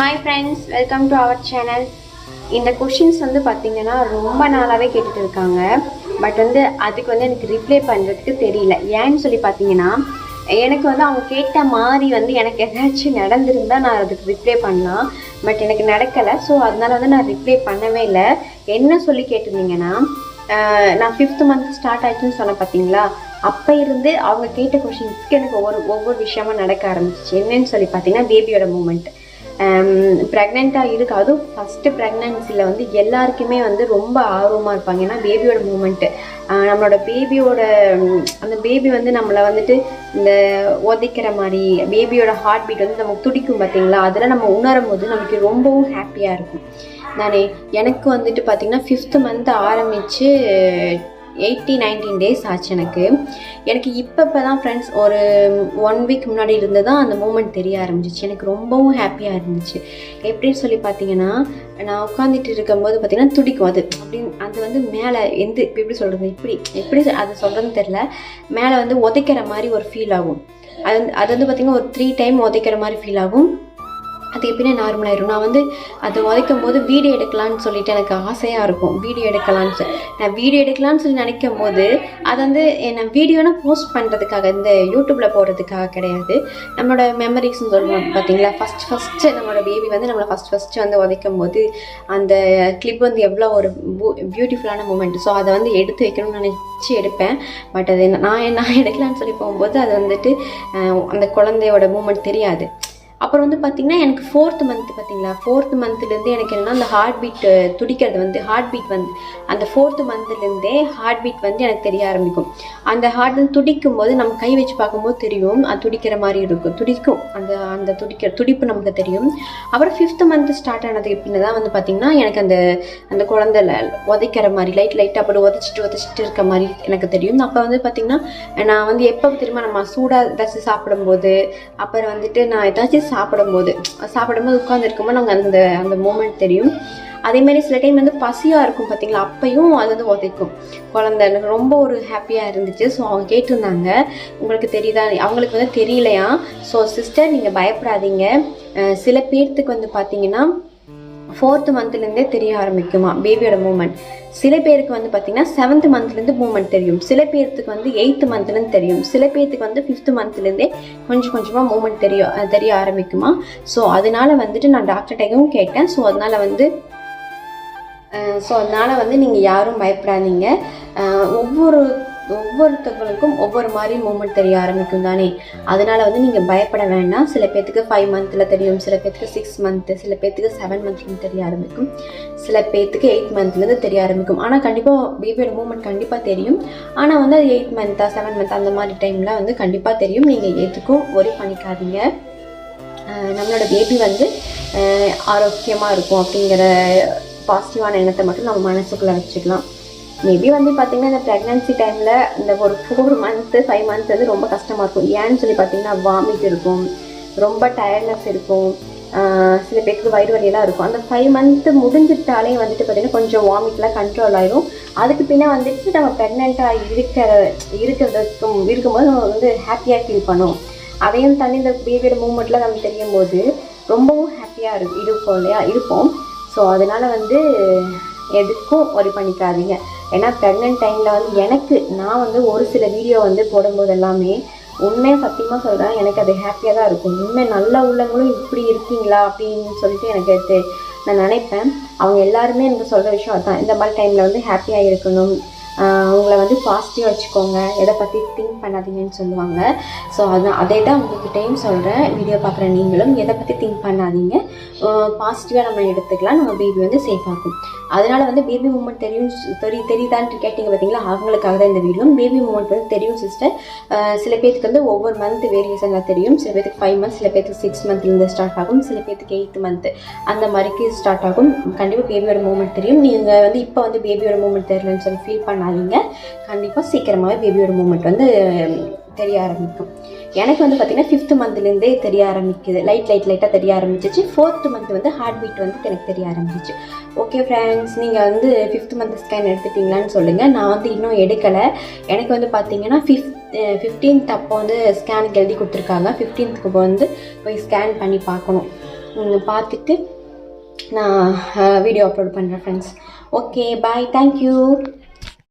Hi friends welcome to our channel இந்த questions வந்து பார்த்தீங்கன்னா ரொம்ப நாளாகவே கேட்டுட்டு இருக்காங்க. பட் வந்து அதுக்கு வந்து எனக்கு ரிப்ளை பண்ணுறதுக்கு தெரியல. ஏன்னு சொல்லி பார்த்தீங்கன்னா எனக்கு வந்து அவங்க கேட்ட மாதிரி வந்து எனக்கு ஏதாச்சும் நடந்திருந்தால் நான் அதுக்கு ரிப்ளை பண்ணலாம். பட் எனக்கு நடக்கலை. ஸோ அதனால வந்து நான் ரிப்ளை பண்ணவே இல்லை. என்ன சொல்லி கேட்டிருந்தீங்கன்னா நான் ஃபிஃப்த் மந்த் ஸ்டார்ட் ஆயிடுச்சுன்னு சொன்னேன் பார்த்தீங்களா அப்போ இருந்து அவங்க கேட்ட கொஷின்ஸ்க்கு எனக்கு ஒவ்வொரு ஒவ்வொரு விஷயமா நடக்க ஆரம்பிச்சிச்சு. என்னன்னு சொல்லி பார்த்தீங்கன்னா பேபியோட மூமெண்ட் ப்ரெக்னெண்ட்டாக இருக்கு. அதுவும் ஃபஸ்ட்டு ப்ரெக்னன்சியில் வந்து எல்லாருக்குமே வந்து ரொம்ப ஆர்வமாக இருப்பாங்க. ஏன்னா பேபியோட மூமெண்ட்டு நம்மளோட பேபியோட அந்த பேபி வந்து நம்மளை வந்துட்டு இந்த உதைக்கிற மாதிரி பேபியோட ஹார்ட் பீட் வந்து நமக்கு துடிக்கும் பார்த்தீங்களா? அதெல்லாம் நம்ம உணரும் போது நமக்கு ரொம்பவும் ஹாப்பியாக இருக்கும். நானே எனக்கு வந்துட்டு பார்த்தீங்கன்னா ஃபிஃப்த்து மந்த் ஆரம்பித்து எயிட்டி நைன்டீன் டேஸ் ஆச்சு எனக்கு. எனக்கு இப்போ இப்போ தான் ஃப்ரெண்ட்ஸ் ஒரு ஒன் வீக் முன்னாடி இருந்து தான் அந்த மூமெண்ட் தெரிய ஆரம்பிச்சிச்சு. எனக்கு ரொம்பவும் ஹாப்பியாக இருந்துச்சு. எப்படின்னு சொல்லி பார்த்தீங்கன்னா நான் உட்காந்துட்டு இருக்கும்போது பார்த்தீங்கன்னா துடிக்கும். அது அப்படின்னு அது வந்து மேலே எந்த இப்போ எப்படி சொல்கிறது இப்படி எப்படி அது சொல்கிறதுன்னு தெரில மேலே வந்து உதைக்கிற மாதிரி ஒரு ஃபீல் ஆகும். அது வந்து- அது வந்து பார்த்திங்கன்னா ஒரு த்ரீ டைம் உதைக்கிற மாதிரி ஃபீல் ஆகும். அது எப்படின்னா நார்மலாயிரும் நான் வந்து அதை உதைக்கும் போது வீடியோ எடுக்கலாம்னு சொல்லிட்டு எனக்கு ஆசையாக இருக்கும். வீடியோ எடுக்கலாம்னு சொல்லி நான் வீடியோ எடுக்கலாம்னு சொல்லி நினைக்கும் போது அது வந்து eh, நான் வீடியோனா போஸ்ட் பண்ணுறதுக்காக இந்த யூடியூப்பில் போடுறதுக்காக கிடையாது. நம்மளோட மெமரிஸ்னு சொல்லுவோம் பார்த்தீங்களா? ஃபஸ்ட் ஃபஸ்ட்டு நம்மளோட பேபி வந்து நம்மளை ஃபஸ்ட் ஃபஸ்ட்டு வந்து உதைக்கும் போது அந்த கிளிப் வந்து எவ்வளோ ஒரு பியூட்டிஃபுல்லான மூமெண்ட் ஸோ அதை வந்து எடுத்து வைக்கணும்னு நினச்சி எடுப்பேன். பட் அது என்ன- நான் நான் எடுக்கலாம்னு சொல்லி போகும்போது அது வந்துட்டு அந்த குழந்தையோட மூமெண்ட் தெரியாது. அப்புறம் வந்து பார்த்திங்கன்னா எனக்கு ஃபோர்த் மந்த் பார்த்தீங்களா ஃபோர்த் மந்த்லேருந்து எனக்கு என்னென்னா அந்த ஹார்ட் பீட் துடிக்கிறது வந்து ஹார்ட் பீட் வந்து அந்த ஃபோர்த்து மந்த்லேருந்தே ஹார்ட் பீட் வந்து எனக்கு தெரிய ஆரம்பிக்கும். அந்த ஹார்ட் வந்து துடிக்கும் போது நம்ம கை வச்சு பார்க்கும்போது தெரியும். அது துடிக்கிற மாதிரி இருக்கும். துடிக்கும். அந்த அந்த துடிக்கிற துடிப்பு நமக்கு தெரியும். அப்புறம் ஃபிஃப்த் மந்த் ஸ்டார்ட் ஆனதுக்கு பின்ன தான் வந்து பார்த்திங்கன்னா எனக்கு அந்த அந்த குழந்தை உதைக்கிற மாதிரி லைட் லைட்டாக அப்படி உதச்சிட்டு உதச்சிட்டு இருக்க மாதிரி எனக்கு தெரியும். அப்போ வந்து பார்த்திங்கன்னா நான் வந்து எப்போ திரும்ப நம்ம சூடாக ஏதாச்சும் சாப்பிடும்போது அப்புறம் வந்துட்டு நான் ஏதாச்சும் சாப்பிடும்போது சாப்பிடும்போது உட்காந்துருக்கும்போது நமக்கு அந்த அந்த மூமெண்ட் தெரியும். அதே மாதிரி சில டைம் வந்து பசியாக இருக்கும் பார்த்தீங்களா அப்பையும் அது வந்து உதைக்கும். குழந்தை எனக்கு ரொம்ப ஒரு ஹாப்பியாக இருந்துச்சு. ஸோ அவங்க கேட்டிருந்தாங்க. உங்களுக்கு தெரியுதா? அவங்களுக்கு வந்து தெரியலையா? ஸோ சிஸ்டர் நீங்கள் பயப்படாதீங்க. சில பேர்த்துக்கு வந்து பார்த்தீங்கன்னா ஃபோர்த்து மந்த்லேருந்தே தெரிய ஆரம்பிக்குமா? பேபியோட மூமெண்ட் சில பேருக்கு வந்து பார்த்திங்கன்னா செவன்த் மந்த்லேருந்து மூமெண்ட் தெரியும். சில பேர்த்துக்கு வந்து எயித்து மந்த்லேருந்து தெரியும். சில பேர்த்துக்கு வந்து ஃபிஃப்த் மந்த்லேருந்தே கொஞ்சம் கொஞ்சமாக மூமெண்ட் தெரிய தெரிய ஆரம்பிக்குமா? ஸோ அதனால வந்துட்டு நான் டாக்டர்கிட்டையும் கேட்டேன். ஸோ அதனால் வந்து ஸோ அதனால் வந்து நீங்கள் யாரும் பயப்படாதீங்க. ஒவ்வொரு ஒவ்வொருத்தவங்களுக்கும் ஒவ்வொரு மாதிரி மூமெண்ட் தெரிய ஆரம்பிக்கும் தானே? அதனால வந்து நீங்கள் பயப்பட வேண்டாம். சில பேர்த்துக்கு ஃபைவ் மந்த்தில் தெரியும் சில பேர்த்துக்கு சிக்ஸ் மந்த்து சில பேர்த்துக்கு செவன் மந்த்லேருந்து தெரிய ஆரம்பிக்கும். சில பேர்த்துக்கு எயிட் மந்த்லேருந்து தெரிய ஆரம்பிக்கும். ஆனால் கண்டிப்பாக பேபியோட மூமெண்ட் கண்டிப்பாக தெரியும். ஆனால் வந்து அது எயிட் மந்த்தா செவன் மந்த் அந்த மாதிரி டைமில் வந்து கண்டிப்பாக தெரியும். நீங்கள் எதுக்கும் ஒரி பண்ணிக்காதீங்க. நம்மளோட பேபி வந்து ஆரோக்கியமாக இருக்கும் அப்படிங்கிற பாசிட்டிவான எண்ணத்தை மட்டும் நம்ம மனசுக்குள்ளே வச்சுக்கலாம். மேபி வந்து பார்த்தீங்கன்னா இந்த ப்ரெக்னன்சி டைமில் இந்த ஒரு ஃபோர் மந்த்து ஃபைவ் மந்த்ஸ் வந்து ரொம்ப கஷ்டமாக இருக்கும். ஏன்னு சொல்லி பார்த்தீங்கன்னா வாமிட் இருக்கும். ரொம்ப டயர்ட்னஸ் இருக்கும். சில பேருக்கு வயிறு வலியெல்லாம் இருக்கும். அந்த ஃபைவ் மந்த்து முடிஞ்சிட்டாலே வந்துட்டு பார்த்தீங்கன்னா கொஞ்சம் வாமிட்லாம் கண்ட்ரோல் ஆகிடும் அதுக்கு பின்னே வந்துட்டு நம்ம ப்ரெக்னெண்ட்டாக இருக்கிற இருக்கிறதுக்கும் இருக்கும்போது நம்ம வந்து ஹாப்பியாக ஃபீல் பண்ணுவோம். அதையும் தாண்டி இந்த பேபியோட மூமெண்ட்லாம் நமக்கு தெரியும் போது ரொம்பவும் ஹாப்பியாக இரு இருப்போம் இல்லையா? இருப்போம். ஸோ அதனால் வந்து எதுக்கும் ஒரி பண்ணிக்காதீங்க. ஏன்னா ப்ரெக்னென்ட் டைமில் வந்து எனக்கு நான் வந்து ஒரு சில வீடியோ வந்து போடும்போது எல்லாமே உண்மையாக சத்தியமாக சொல்கிறேன் எனக்கு அது ஹாப்பியாக தான் இருக்கும். உண்மை நல்ல உள்ளவங்களும் இப்படி இருக்கீங்களா அப்படின்னு சொல்லிட்டு எனக்கு நான் நினைப்பேன். அவங்க எல்லாருமே எனக்கு சொல்கிற விஷயம் அதான். இந்த மாதிரி டைமில் வந்து ஹாப்பியாக இருக்கணும். ஆஹ் உங்களை வந்து பாசிட்டிவாக வச்சுக்கோங்க. எதை பற்றி திங்க் பண்ணாதீங்கன்னு சொல்லுவாங்க. ஸோ அதான் அதே தான் உங்ககிட்டையும் சொல்கிறேன் வீடியோ பார்க்குற நீங்களும் எதை பற்றி திங்க் பண்ணாதீங்க. பாசிட்டிவாக நம்ம எடுத்துக்கலாம். நம்ம பேபி வந்து சேஃப் ஆகும் அதனால் வந்து பேபி மூமெண்ட் தெரியும் தெரி தெரியுதான்னு கேட்டிங்க பார்த்தீங்களா அவங்களுக்காக தான் இந்த வீடியோ பேபி மூமெண்ட் வந்து தெரியும் சிஸ்டர் சில பேருக்கு வந்து ஒவ்வொரு மந்த் வேரியேஷனில் தெரியும். சில பேருக்கு ஃபைவ் மந்த்ஸ் சில பேருக்கு சிக்ஸ் மந்த்லேருந்து ஸ்டார்ட் ஆகும். சில பேருக்கு எயித் மந்த் அந்த மாதிரிக்கு ஸ்டார்ட் ஆகும். கண்டிப்பாக பேபியோட மூமெண்ட் தெரியும். நீங்கள் வந்து இப்போ வந்து பேபியோட மூமெண்ட் தெரியலன்னு சொல்லி ஃபீல் பண்ணாதீங்க. கண்டிப்பாக சீக்கிரமாகவே பேபியோட மூமெண்ட் வந்து தெரிய ஆரம்பிக்கும். எனக்கு வந்து பார்த்தீங்கன்னா ஃபிஃப்த் மந்த்லேருந்தே தெரிய ஆரம்பிக்குது. லைட் லைட் லைட்டாக தெரிய ஆரம்பிச்சிச்சு. ஃபோர்த் மந்த் வந்து ஹார்ட் பீட் வந்து எனக்கு தெரிய ஆரம்பிச்சிச்சு. ஓகே ஃப்ரெண்ட்ஸ் நீங்கள் வந்து ஃபிஃப்த் மந்த் ஸ்கேன் எடுத்துட்டீங்களான்னு சொல்லுங்கள் நான் வந்து இன்னும் எடுக்கலை. எனக்கு வந்து பார்த்தீங்கன்னா ஃபிஃப்த் ஃபிஃப்டீன்த் eh, அப்போ வந்து ஸ்கேனுக்கு எழுதி கொடுத்துருக்காங்க. ஃபிஃப்டீன்த்துக்கு வந்து போய் ஸ்கேன் பண்ணி பார்க்கணும். பார்த்துட்டு நான் வீடியோ அப்லோட் பண்ணுறேன் friends okay bye thank you